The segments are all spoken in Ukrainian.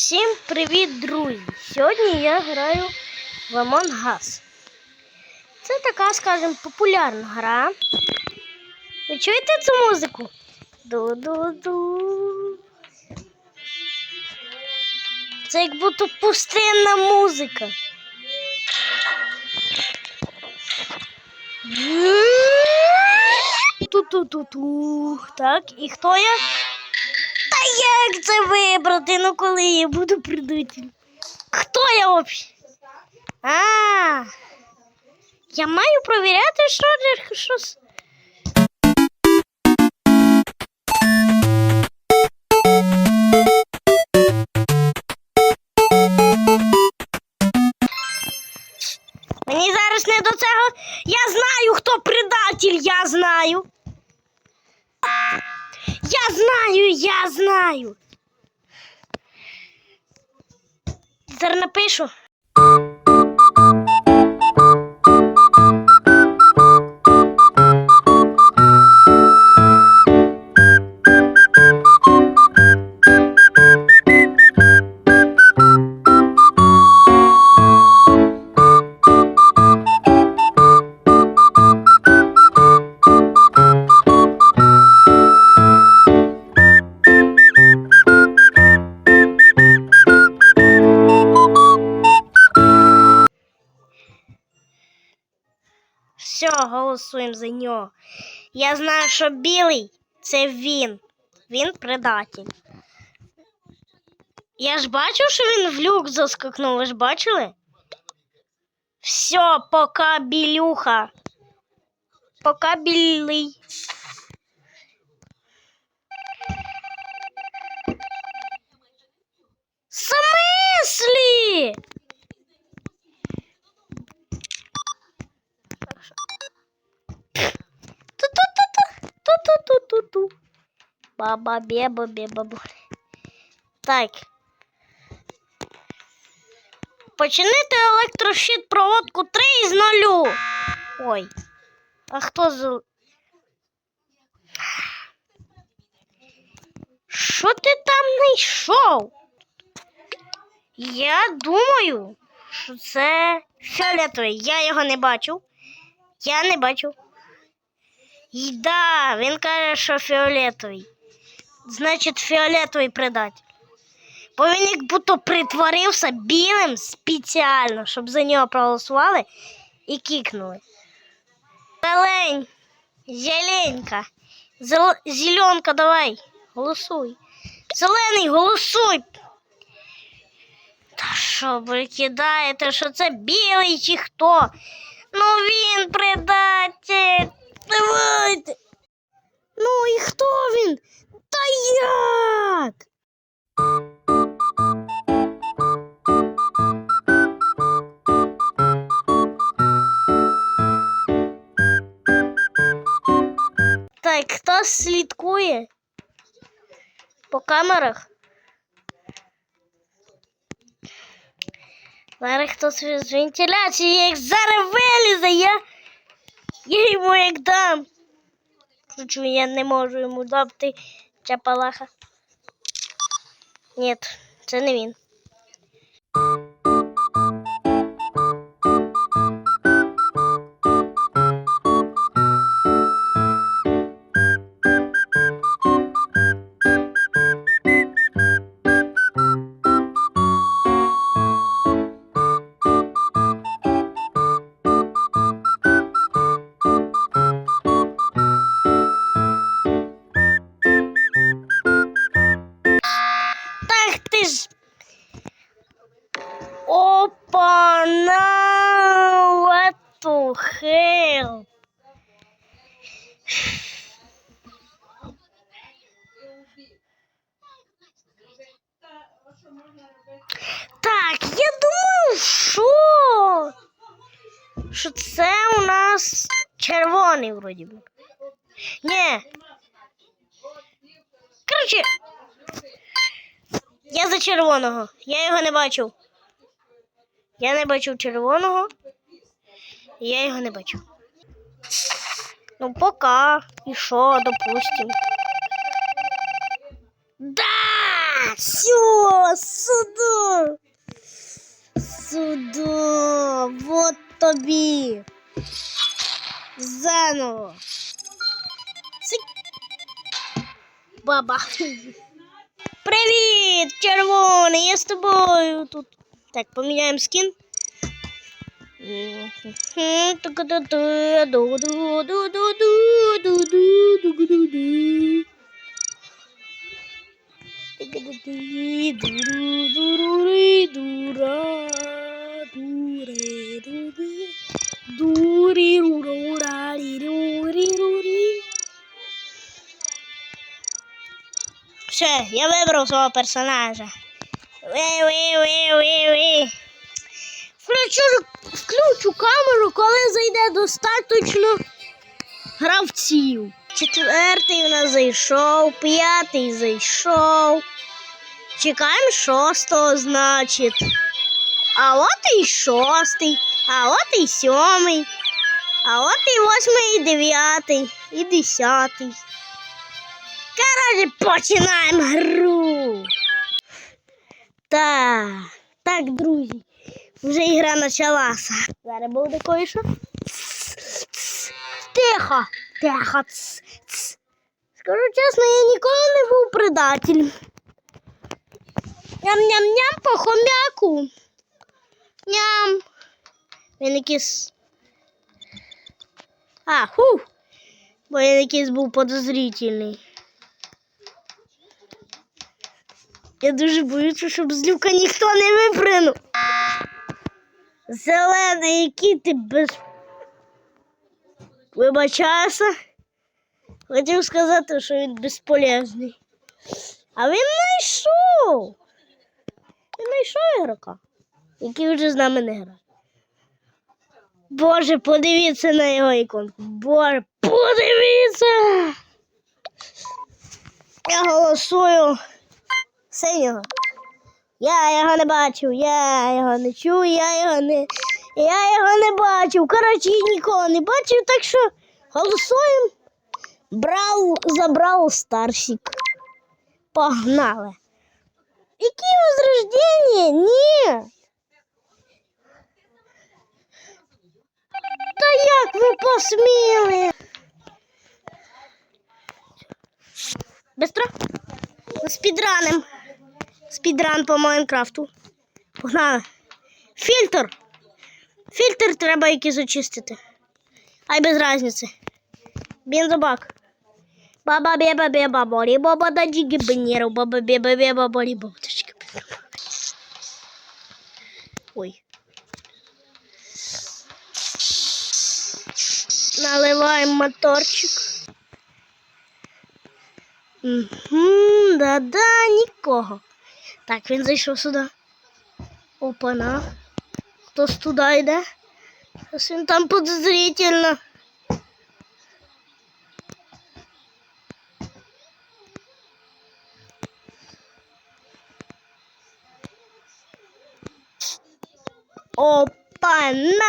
Всім привіт, друзі! Сьогодні я граю в Among Us. Це така, скажімо, популярна гра. Ви чуєте цю музику? Ду-ду-ду. Це як будто пустинна музика. Ту-ту-ту-ту. Так, і хто я? Як це вибрати? Ну коли я буду предатель? Хто я взагалі? А, я маю провіряти, що щось. Мені зараз не до цього. Я знаю, хто предатель, я знаю. Знаю, я знаю. Зараз напишу. Голосуємо за нього. Я знаю, що білий це він. Він предатель. Я ж бачив, що він в люк заскакнув. Ви ж бачили? Все, пока білюха. Пока білий. Смислі? Баба беба беба. Так. Починити електрощит проводку 3 із 0. Ой. А хто з. Що ти там знайшов? Я думаю, що це фіолетовий. Я його не бачив. Я не бачив. І да, він каже, що фіолетовий. Значить, фіолетовий предатель. Бо він як будто притворився білим спеціально, щоб за нього проголосували і кікнули. Зелень, зеленька, Зел... зеленка, давай, голосуй. Зелений, голосуй. Та що ви кидаєте, що це білий чи хто? Ну він предатель. Давайте. Ну і хто він? Та як? Так, хто слідкує по камерах? Зараз хтось з вентиляції, як зараз вилізе, я, я йому як дам. Шучу, я не можу йому дати чапалаха. Ні, це не він. Так, я думаю, що? Що це у нас червоний вроді би. Ні. Коротше, я за червоного. Я його не бачив. Я не бачив червоного. Я його не бачив. Ну, пока. І що, допустим. Все! сюди. Сюди. Вот тобі. Заново. Баба. Привіт, червоний, я з тобою тут. Так, поміняємо скін. Все, я вибрав свого персонажа. Ви, ви, ви, ви, ви. Включу, включу камеру, коли зайде достатньо гравців. Четвертий у нас зайшов, п'ятий зайшов. Чекаємо шостого, значить. А от і шостий, а от і сьомий, а от і восьмий, і дев'ятий, і десятий. Коротше, починаємо гру. Так, так, друзі, вже ігра почалася. Зараз буде кое-що. Тихо, тихо. ц, ц. Скажу чесно, я ніколи не був предателем. Ням-ням-ням по хомяку. Ням. Він якийсь. А, ху. Бо він якийсь був подозрительний. Я дуже боюся, щоб з люка ніхто не випринув. Зелений, який ти без. Вибачайся. Хотів сказати, що він безполезний. А він знайшов. Він знайшов ігрока, який вже з нами не грає. Боже, подивіться на його іконку. Боже, подивіться. Я голосую синього. Я його не бачив, я його не чув, я його не. Я його не бачив. Коротше, я нікого не бачив, так що голосуємо. Брав, забрав старсик. Погнали. Які возрождення? Ні. Та як ви посміли? Быстро? Спідраним. Спідран по Майнкрафту. Погнали. Фільтр. Фільтр треба якийсь очистити. Ай без разниці. Бензобак. Баба беба беба бори баба да джиги бенеру баба беба беба бори баба да. Ой. Наливаємо моторчик. Да-да, нікого. Так, він зайшов сюди. Опана. Хтось туди йде. Щось він там подозрительно. Опана!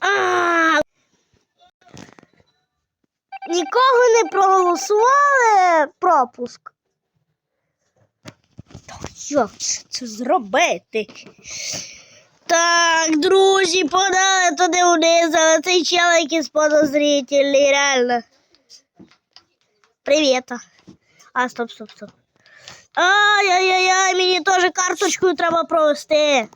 А! Нікого не проголосували пропуск. Та Як це- зробити? Так, друзі, подали туди вниз, але цей чел якийсь подозрительний, реально. Привіт. А, стоп, стоп, стоп. Ай-яй-яй, мені теж карточкою треба провести.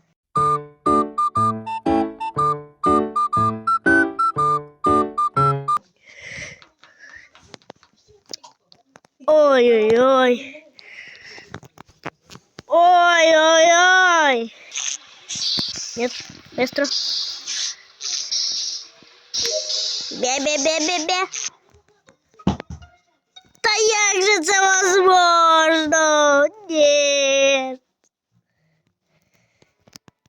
Ой-ой-ой. Ой-ой-ой. Нет, быстро. Бе-бе-бе-бе-бе. Та як же це возможно? Нет.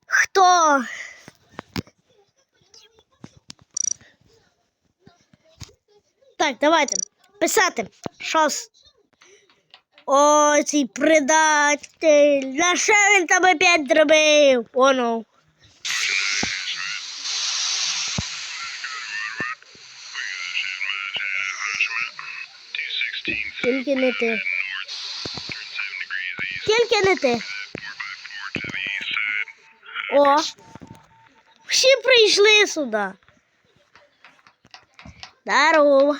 Хто? Так, давайте писати. Щось. О, цей предатель. На що він там опять зробив? Оно. Тільки не ти. Тільки не ти. О. Всі прийшли сюди. Здорово.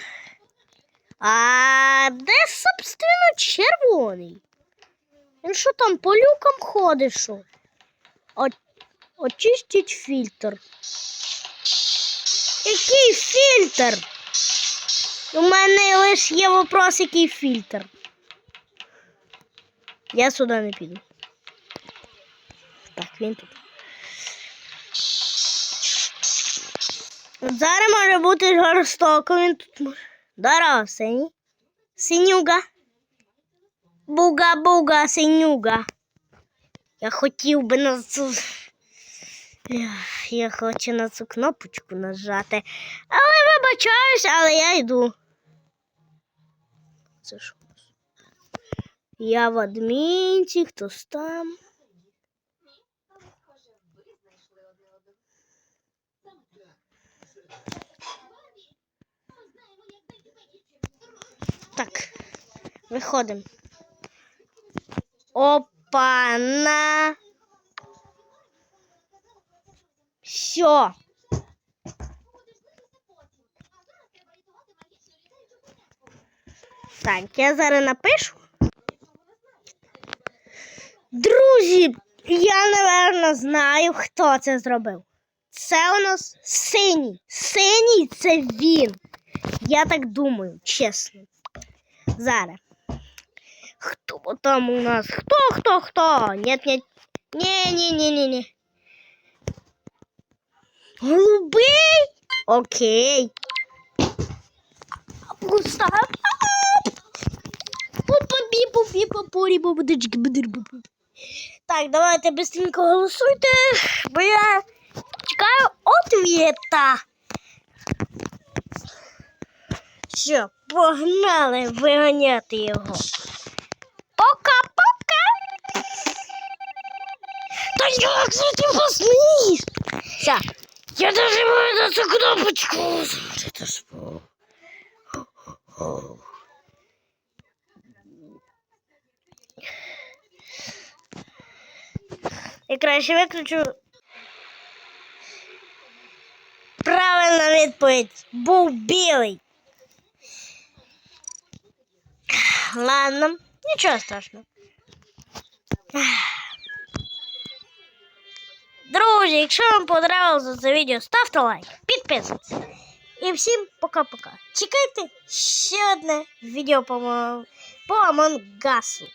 А де, собственно, червоний? Він що там по люкам ходить, що? О, очистить фільтр. Який фільтр? У мене лише є вопрос, який фільтр. Я сюди не піду. Так, він тут. Зараз може бути жорстоко, він тут може. Здорово, синій. Синюга. Буга-буга, синюга. Я хотів би на цю. Я хочу на цю кнопочку нажати. Але вибачаюсь, але я йду. Це що? Я в адмінці, хтось там. Так, виходимо. Опа-на. Все. Так, я зараз напишу. Друзі, я, напевно, знаю, хто це зробив. Це у нас синій. Синій це він. Я так думаю, чесно. Зараз. Хто там у нас? Хто, хто, хто? Нет, нет. Не, не, не, не, не. Голубий? Окей. Пуста. Так, давайте быстренько голосуйте, бо я чекаю ответа. Все, погнали виганяти його. Та як же ти посмієш? Все, я нажимаю на цю кнопочку. Это ж бо- Я краще виключу. Правильна відповідь. Був білий. Ладно, нічого страшного. Друзі, якщо вам понравилось це відео, ставте лайк, підписуйтесь. І всім пока-пока. Чекайте ще одне відео по, по Амонгасу.